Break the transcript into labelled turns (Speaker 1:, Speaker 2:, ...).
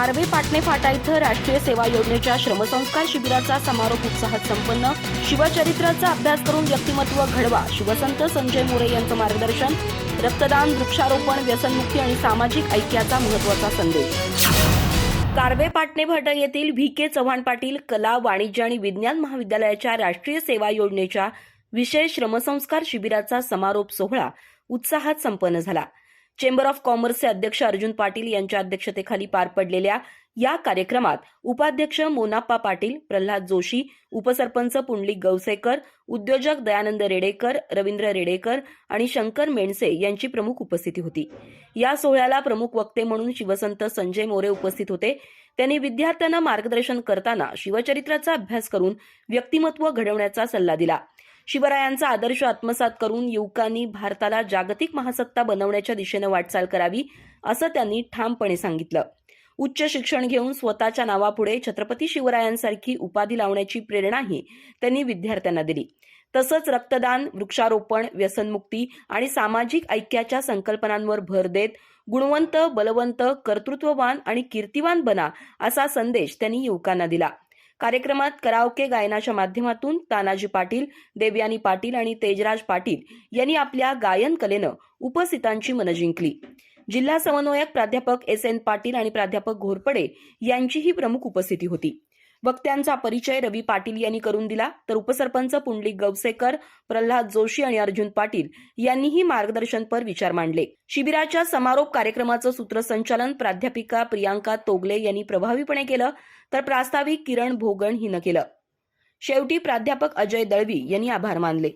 Speaker 1: आर्वे पाटणे फाटा इथं राष्ट्रीय सेवा योजनेच्या श्रमसंस्कार शिबिराचा समारोप उत्साहात संपन्न. शिवचरित्राचा अभ्यास करून व्यक्तिमत्व घडवा. शिवसंत संजय मोरे यांचं मार्गदर्शन. रक्तदान वृक्षारोपण व्यसनमुक्ती आणि सामाजिक ऐक्याचा महत्त्वाचा संदेश. कारवे पाटणे भट येथील व्ही के चव्हाण पाटील कला वाणिज्य आणि विज्ञान महाविद्यालयाच्या राष्ट्रीय सेवा योजनेच्या विशेष श्रमसंस्कार शिबिराचा समारोप सोहळा उत्साहात संपन्न झाला. चेंबर ऑफ कॉमर्सचे अध्यक्ष अर्जुन पाटील यांच्या अध्यक्षतेखाली पार पडलेल्या या कार्यक्रमात उपाध्यक्ष मोनाप्पा पाटील प्रल्हाद जोशी उपसरपंच पुंडलिक गौसेकर उद्योजक दयानंद रेडेकर रवींद्र रेडेकर आणि शंकर मेणसे यांची प्रमुख उपस्थिती होती. या सोहळ्याला प्रमुख वक्ते म्हणून शिवसंत संजय मोरे उपस्थित होते. त्यांनी विद्यार्थ्यांना मार्गदर्शन करताना शिवचरित्राचा अभ्यास करून व्यक्तिमत्व घडवण्याचा सल्ला दिला. शिवरायांचा आदर्श आत्मसात करून युवकांनी भारताला जागतिक महासत्ता बनवण्याच्या दिशेनं वाटचाल करावी असं त्यांनी ठामपणे सांगितलं. उच्च शिक्षण घेऊन स्वतःच्या नावापुढे छत्रपती शिवरायांसारखी उपाधी लावण्याची प्रेरणाही त्यांनी विद्यार्थ्यांना दिली. तसंच रक्तदान वृक्षारोपण व्यसनमुक्ती आणि सामाजिक ऐक्याच्या संकल्पनांवर भर देत गुणवंत बलवंत कर्तृत्ववान आणि कीर्तिवान बना असा संदेश त्यांनी युवकांना दिला. कार्यक्रमात कराओके गायनाच्या माध्यमातून तानाजी पाटील देवयानी पाटील आणि तेजराज पाटील यांनी आपल्या गायन कलेनं उपस्थितांची मनं जिंकली. जिल्हा समन्वयक प्राध्यापक एस एन पाटील आणि प्राध्यापक घोरपडे यांचीही प्रमुख उपस्थिती होती. वक्त्यांचा परिचय रवी पाटील यांनी करून दिला. तर उपसरपंच पुंडलिक गवसेकर प्रल्हाद जोशी आणि अर्जुन पाटील यांनीही मार्गदर्शनपर विचार मांडले. शिबिराच्या समारोप कार्यक्रमाचं सूत्रसंचालन प्राध्यापिका प्रियांका तोगले यांनी प्रभावीपणे केलं तर प्रास्ताविक किरण भोगण हिनं केलं. शेवटी प्राध्यापक अजय दळवी यांनी आभार मानले.